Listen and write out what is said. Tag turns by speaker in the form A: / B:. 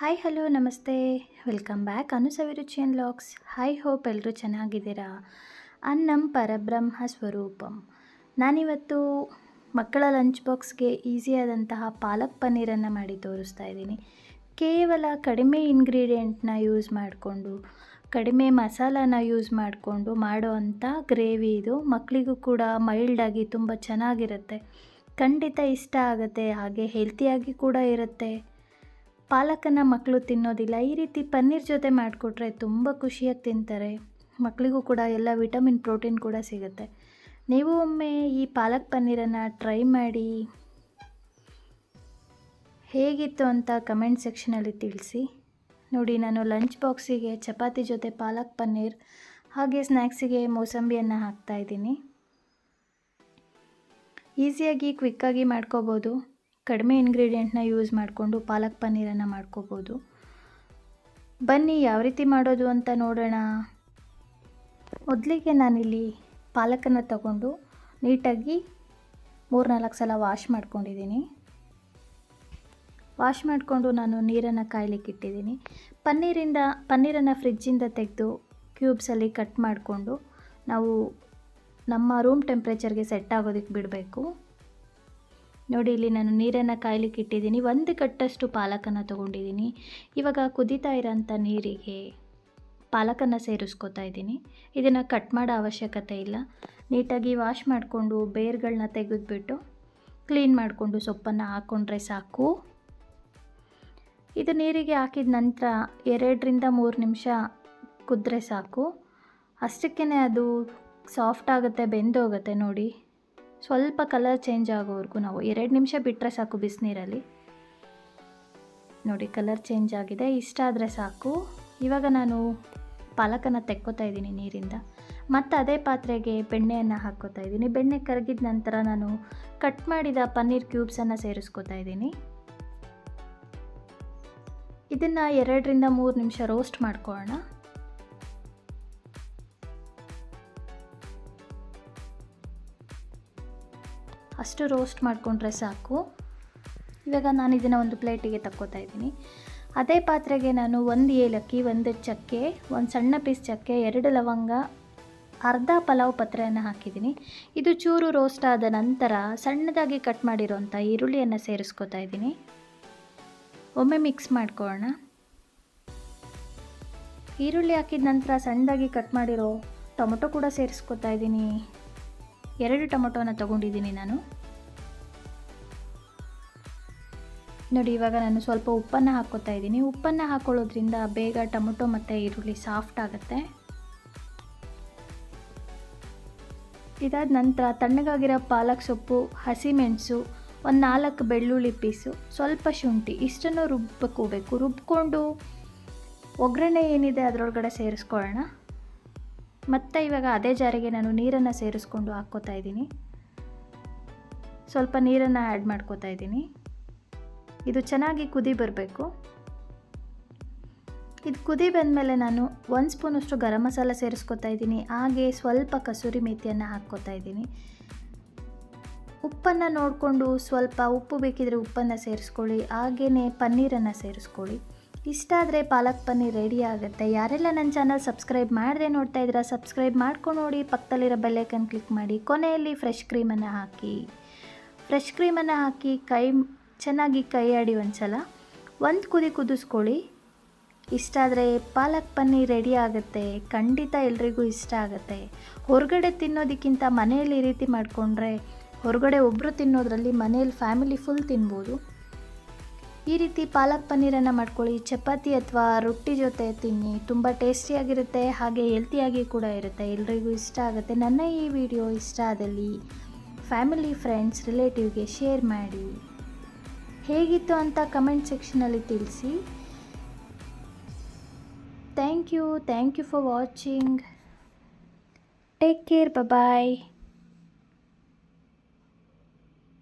A: Hi hello ನಮಸ್ತೆ. Welcome back ಅನುಸವಿ ರುಚಿಯನ್ ಲಾಕ್ಸ್ ಹಾಯ್ ಹೋಪ್ ಎಲ್ಲರೂ ಚೆನ್ನಾಗಿದ್ದೀರಾ? ಅನ್ನಂ ಪರಬ್ರಹ್ಮ ಸ್ವರೂಪಂ. ನಾನಿವತ್ತು ಮಕ್ಕಳ ಲಂಚ್ ಬಾಕ್ಸ್ಗೆ ಈಸಿಯಾದಂತಹ ಪಾಲಕ್ ಪನ್ನೀರನ್ನು ಮಾಡಿ ತೋರಿಸ್ತಾ ಇದ್ದೀನಿ. ಕೇವಲ ಕಡಿಮೆ ಇಂಗ್ರೀಡಿಯೆಂಟ್ನ ಯೂಸ್ ಮಾಡಿಕೊಂಡು, ಕಡಿಮೆ ಮಸಾಲಾನ ಯೂಸ್ ಮಾಡಿಕೊಂಡು ಮಾಡೋ ಅಂಥ ಗ್ರೇವಿ ಇದು ಮಕ್ಕಳಿಗೂ ಕೂಡ ಮೈಲ್ಡಾಗಿ ತುಂಬ ಚೆನ್ನಾಗಿರುತ್ತೆ. ಖಂಡಿತ ಇಷ್ಟ ಆಗುತ್ತೆ. ಹಾಗೆ ಹೆಲ್ತಿಯಾಗಿ ಕೂಡ ಇರುತ್ತೆ. ಪಾಲಕನ್ನು ಮಕ್ಕಳು ತಿನ್ನೋದಿಲ್ಲ. ಈ ರೀತಿ ಪನ್ನೀರ್ ಜೊತೆ ಮಾಡಿಕೊಟ್ರೆ ತುಂಬ ಖುಷಿಯಾಗಿ ತಿಂತಾರೆ. ಮಕ್ಕಳಿಗೂ ಕೂಡ ಎಲ್ಲ ವಿಟಮಿನ್, ಪ್ರೋಟೀನ್ ಕೂಡ ಸಿಗುತ್ತೆ. ನೀವು ಒಮ್ಮೆ ಈ ಪಾಲಕ್ ಪನ್ನೀರನ್ನು ಟ್ರೈ ಮಾಡಿ ಹೇಗಿತ್ತು ಅಂತ ಕಮೆಂಟ್ ಸೆಕ್ಷನಲ್ಲಿ ತಿಳಿಸಿ. ನೋಡಿ, ನಾನು ಲಂಚ್ ಬಾಕ್ಸಿಗೆ ಚಪಾತಿ ಜೊತೆ ಪಾಲಕ್ ಪನ್ನೀರ್ ಹಾಗೆ ಸ್ನ್ಯಾಕ್ಸಿಗೆ ಮೋಸಂಬಿಯನ್ನು ಹಾಕ್ತಾಯಿದ್ದೀನಿ ಈಸಿಯಾಗಿ ಕ್ವಿಕ್ಕಾಗಿ ಮಾಡ್ಕೋಬೋದು. ಕಡಿಮೆ ಇಂಗ್ರೀಡಿಯೆಂಟ್ನ ಯೂಸ್ ಮಾಡಿಕೊಂಡು ಪಾಲಕ್ ಪನ್ನೀರನ್ನು ಮಾಡ್ಕೋಬೋದು. ಬನ್ನಿ, ಯಾವ ರೀತಿ ಮಾಡೋದು ಅಂತ ನೋಡೋಣ. ಮೊದಲಿಗೆ ನಾನಿಲ್ಲಿ ಪಾಲಕನ್ನು ತಗೊಂಡು ನೀಟಾಗಿ ಮೂರ್ನಾಲ್ಕು ಸಲ ವಾಶ್ ಮಾಡ್ಕೊಂಡಿದ್ದೀನಿ. ವಾಶ್ ಮಾಡಿಕೊಂಡು ನಾನು ನೀರನ್ನು ಕಾಯ್ಲಿಕ್ಕೆ ಇಟ್ಟಿದ್ದೀನಿ. ಪನ್ನೀರಿಂದ, ಪನ್ನೀರನ್ನು ಫ್ರಿಜ್ಜಿಂದ ತೆಗೆದು ಕ್ಯೂಬ್ಸಲ್ಲಿ ಕಟ್ ಮಾಡಿಕೊಂಡು ನಾವು ನಮ್ಮ ರೂಮ್ ಟೆಂಪ್ರೇಚರ್ಗೆ ಸೆಟ್ ಆಗೋದಕ್ಕೆ ಬಿಡಬೇಕು. ನೋಡಿ, ಇಲ್ಲಿ ನಾನು ನೀರನ್ನು ಕಾಯ್ಲಿಕ್ಕೆ ಇಟ್ಟಿದ್ದೀನಿ. ಒಂದು ಕಟ್ಟಷ್ಟು ಪಾಲಕನ್ನು ತೊಗೊಂಡಿದ್ದೀನಿ. ಇವಾಗ ಕುದೀತಾ ಇರೋಂಥ ನೀರಿಗೆ ಪಾಲಕನ್ನು ಸೇರಿಸ್ಕೊತಾ ಇದ್ದೀನಿ. ಇದನ್ನು ಕಟ್ ಮಾಡೋ ಅವಶ್ಯಕತೆ ಇಲ್ಲ. ನೀಟಾಗಿ ವಾಶ್ ಮಾಡಿಕೊಂಡು ಬೇರ್ಗಳನ್ನ ತೆಗೆದುಬಿಟ್ಟು ಕ್ಲೀನ್ ಮಾಡಿಕೊಂಡು ಸೊಪ್ಪನ್ನು ಹಾಕ್ಕೊಂಡ್ರೆ ಸಾಕು. ಇದು ನೀರಿಗೆ ಹಾಕಿದ ನಂತರ ಎರಡರಿಂದ ಮೂರು ನಿಮಿಷ ಕುದ್ರೆ ಸಾಕು. ಅಷ್ಟಕ್ಕೇ ಅದು ಸಾಫ್ಟ್ ಆಗುತ್ತೆ, ಬೆಂದೋಗುತ್ತೆ ನೋಡಿ. ಸ್ವಲ್ಪ ಕಲರ್ ಚೇಂಜ್ ಆಗೋವರೆಗೂ ನಾವು ಎರಡು ನಿಮಿಷ ಬಿಟ್ಟರೆ ಸಾಕು ಬಿಸಿನೀರಲ್ಲಿ. ನೋಡಿ ಕಲರ್ ಚೇಂಜ್ ಆಗಿದೆ, ಇಷ್ಟ ಆದರೆ ಸಾಕು. ಇವಾಗ ನಾನು ಪಾಲಕನ್ನು ತೆಕ್ಕೋತಾ ಇದ್ದೀನಿ ನೀರಿಂದ. ಮತ್ತು ಅದೇ ಪಾತ್ರೆಗೆ ಬೆಣ್ಣೆಯನ್ನು ಹಾಕ್ಕೋತಾ ಇದ್ದೀನಿ. ಬೆಣ್ಣೆ ಕರಗಿದ ನಂತರ ನಾನು ಕಟ್ ಮಾಡಿದ ಪನ್ನೀರ್ ಕ್ಯೂಬ್ಸನ್ನು ಸೇರಿಸ್ಕೋತಾ ಇದ್ದೀನಿ. ಇದನ್ನು ಎರಡರಿಂದ ಮೂರು ನಿಮಿಷ ರೋಸ್ಟ್ ಮಾಡ್ಕೊಳ್ಳೋಣ. ಅಷ್ಟು ರೋಸ್ಟ್ ಮಾಡಿಕೊಂಡ್ರೆ ಸಾಕು. ಇವಾಗ ನಾನು ಇದನ್ನು ಒಂದು ಪ್ಲೇಟಿಗೆ ತಕ್ಕೋತಾ ಇದ್ದೀನಿ. ಅದೇ ಪಾತ್ರೆಗೆ ನಾನು ಒಂದು ಏಲಕ್ಕಿ, ಒಂದು ಚಕ್ಕೆ, ಒಂದು ಸಣ್ಣ ಪೀಸ್ ಚಕ್ಕೆ, ಎರಡು ಲವಂಗ, ಅರ್ಧ ಪಲಾವ್ ಪತ್ರೆಯನ್ನು ಹಾಕಿದ್ದೀನಿ. ಇದು ಚೂರು ರೋಸ್ಟ್ ಆದ ನಂತರ ಸಣ್ಣದಾಗಿ ಕಟ್ ಮಾಡಿರೋಂಥ ಈರುಳ್ಳಿಯನ್ನು ಸೇರಿಸ್ಕೋತಾ ಇದ್ದೀನಿ. ಒಮ್ಮೆ ಮಿಕ್ಸ್ ಮಾಡ್ಕೊಳ್ಳೋಣ. ಈರುಳ್ಳಿ ಹಾಕಿದ ನಂತರ ಸಣ್ಣದಾಗಿ ಕಟ್ ಮಾಡಿರೋ ಟೊಮೊಟೊ ಕೂಡ ಸೇರಿಸ್ಕೋತಾ ಇದ್ದೀನಿ. ಎರಡು ಟೊಮೊಟೊನ ತೊಗೊಂಡಿದ್ದೀನಿ ನಾನು. ನೋಡಿ, ಇವಾಗ ನಾನು ಸ್ವಲ್ಪ ಉಪ್ಪನ್ನು ಹಾಕ್ಕೋತಾ ಇದ್ದೀನಿ. ಉಪ್ಪನ್ನು ಹಾಕ್ಕೊಳ್ಳೋದ್ರಿಂದ ಬೇಗ ಟೊಮೊಟೊ ಮತ್ತು ಈರುಳ್ಳಿ ಸಾಫ್ಟ್ ಆಗುತ್ತೆ. ಇದಾದ ನಂತರ ತಣ್ಣಗಾಗಿರೋ ಪಾಲಕ್ ಸೊಪ್ಪು, ಹಸಿಮೆಣಸು, ಒಂದು ನಾಲ್ಕು ಬೆಳ್ಳುಳ್ಳಿ ಪೀಸು, ಸ್ವಲ್ಪ ಶುಂಠಿ, ಇಷ್ಟನ್ನು ರುಬ್ಕೋಬೇಕು ರುಬ್ಕೊಂಡು ಒಗ್ಗರಣೆ ಏನಿದೆ ಅದರೊಳಗಡೆ ಸೇರಿಸ್ಕೊಳ್ಳೋಣ. ಮತ್ತು ಇವಾಗ ಅದೇ ಜಾರಿಗೆ ನಾನು ನೀರನ್ನು ಸೇರಿಸ್ಕೊಂಡು ಹಾಕ್ಕೋತಾ ಇದ್ದೀನಿ. ಸ್ವಲ್ಪ ನೀರನ್ನು ಆ್ಯಡ್ ಮಾಡ್ಕೋತಾ ಇದ್ದೀನಿ. ಇದು ಚೆನ್ನಾಗಿ ಕುದಿ ಬರಬೇಕು. ಇದು ಕುದಿ ಬಂದಮೇಲೆ ನಾನು ಒಂದು ಸ್ಪೂನಷ್ಟು ಗರಂ ಮಸಾಲ ಸೇರಿಸ್ಕೊತಾ ಇದ್ದೀನಿ. ಹಾಗೆ ಸ್ವಲ್ಪ ಕಸೂರಿ ಮೇಥಿಯನ್ನು ಹಾಕ್ಕೋತಾ ಇದ್ದೀನಿ. ಉಪ್ಪನ್ನು ನೋಡಿಕೊಂಡು ಸ್ವಲ್ಪ ಉಪ್ಪು ಬೇಕಿದ್ರೆ ಉಪ್ಪನ್ನು ಸೇರಿಸ್ಕೊಳ್ಳಿ. ಹಾಗೆಯೇ ಪನ್ನೀರನ್ನು ಸೇರಿಸ್ಕೊಳ್ಳಿ. ಇಷ್ಟ ಆದರೆ ಪಾಲಕ್ ಪನ್ನೀರ್ ರೆಡಿ ಆಗುತ್ತೆ. ಯಾರೆಲ್ಲ ನನ್ನ ಚಾನಲ್ ಸಬ್ಸ್ಕ್ರೈಬ್ ಮಾಡದೆ ನೋಡ್ತಾ ಇದ್ದೀರಾ ಸಬ್ಸ್ಕ್ರೈಬ್ ಮಾಡ್ಕೊಂಡು ನೋಡಿ. ಪಕ್ಕದಲ್ಲಿರೋ ಬೆಲ್ಲೈಕನ್ ಕ್ಲಿಕ್ ಮಾಡಿ. ಕೊನೆಯಲ್ಲಿ ಫ್ರೆಶ್ ಕ್ರೀಮನ್ನು ಹಾಕಿ. ಫ್ರೆಶ್ ಕ್ರೀಮನ್ನು ಹಾಕಿ ಕೈ, ಚೆನ್ನಾಗಿ ಕೈ ಆಡಿ ಒಂದು ಸಲ ಒಂದು ಕುದಿ ಕುದಿಸ್ಕೊಳ್ಳಿ. ಇಷ್ಟ ಆದರೆ ಪಾಲಕ್ ಪನ್ನೀರ್ ರೆಡಿ ಆಗುತ್ತೆ. ಖಂಡಿತ ಎಲ್ರಿಗೂ ಇಷ್ಟ ಆಗುತ್ತೆ. ಹೊರಗಡೆ ತಿನ್ನೋದಕ್ಕಿಂತ ಮನೆಯಲ್ಲಿ ಈ ರೀತಿ ಮಾಡಿಕೊಂಡ್ರೆ, ಹೊರಗಡೆ ಒಬ್ಬರು ತಿನ್ನೋದ್ರಲ್ಲಿ ಮನೆಯಲ್ಲಿ ಫ್ಯಾಮಿಲಿ ಫುಲ್ ತಿನ್ಬೋದು. ಈ ರೀತಿ ಪಾಲಕ್ ಪನ್ನೀರನ್ನು ಮಾಡ್ಕೊಳ್ಳಿ. ಚಪಾತಿ ಅಥವಾ ರೊಟ್ಟಿ ಜೊತೆ ತಿನ್ನಿ. ತುಂಬ ಟೇಸ್ಟಿಯಾಗಿರುತ್ತೆ. ಹಾಗೆ ಹೆಲ್ತಿಯಾಗಿ ಕೂಡ ಇರುತ್ತೆ. ಎಲ್ರಿಗೂ ಇಷ್ಟ ಆಗುತ್ತೆ. ನನ್ನ ಈ ವಿಡಿಯೋ ಇಷ್ಟ ಆದಲ್ಲಿ ಫ್ಯಾಮಿಲಿ, ಫ್ರೆಂಡ್ಸ್, ರಿಲೇಟಿವ್ಗೆ ಶೇರ್ ಮಾಡಿ. ಹೇಗಿತ್ತು ಅಂತ ಕಮೆಂಟ್ ಸೆಕ್ಷನಲ್ಲಿ ತಿಳಿಸಿ. Thank you. Thank you for watching. Take care. Bye